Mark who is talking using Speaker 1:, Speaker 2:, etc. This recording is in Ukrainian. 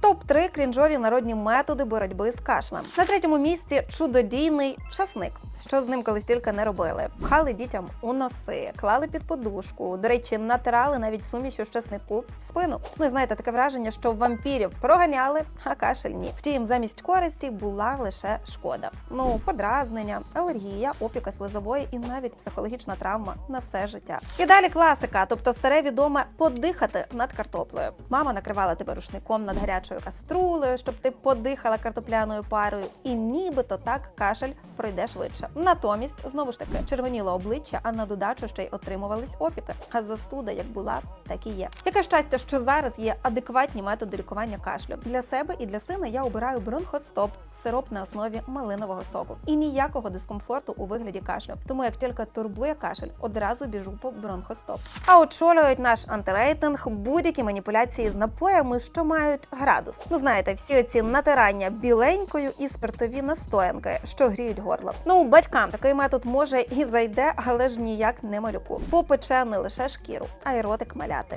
Speaker 1: Топ 3 крінжові народні методи боротьби з кашлем. На третьому місці чудодійний часник. Що з ним колись тільки не робили? Пхали дітям у носи, клали під подушку. До речі, натирали навіть сумішю з часнику спину. Ну і знаєте, таке враження, що вампірів проганяли, а кашель ні. Втім, замість користі була лише шкода. Ну, подразнення, алергія, опіка слизової і навіть психологічна травма на все життя. І далі класика, тобто старе відоме подихати над картоплею. Мама накривала тебе рушником над гарячою каструлею, щоб ти подихала картопляною парою, і нібито так кашель пройде швидше. Натомість знову ж таки червоніло обличчя, а на додачу ще й отримувались опіки. А застуда як була, так і є. Яке щастя, що зараз є адекватні методи лікування кашлю для себе і для сина. Я обираю бронхостоп, сироп на основі малинового соку. І ніякого дискомфорту у вигляді кашлю. Тому як тільки турбує кашель, одразу біжу по бронхостоп. А очолюють наш антирейтинг будь-які маніпуляції з напоями, що мають градус. Ну знаєте, всі оці натирання біленькою і спиртові настоянки, що гріють горло. Ну батькам такий метод може і зайде, але ж ніяк не малюку. Попече не лише шкіру, а й ротик маляти.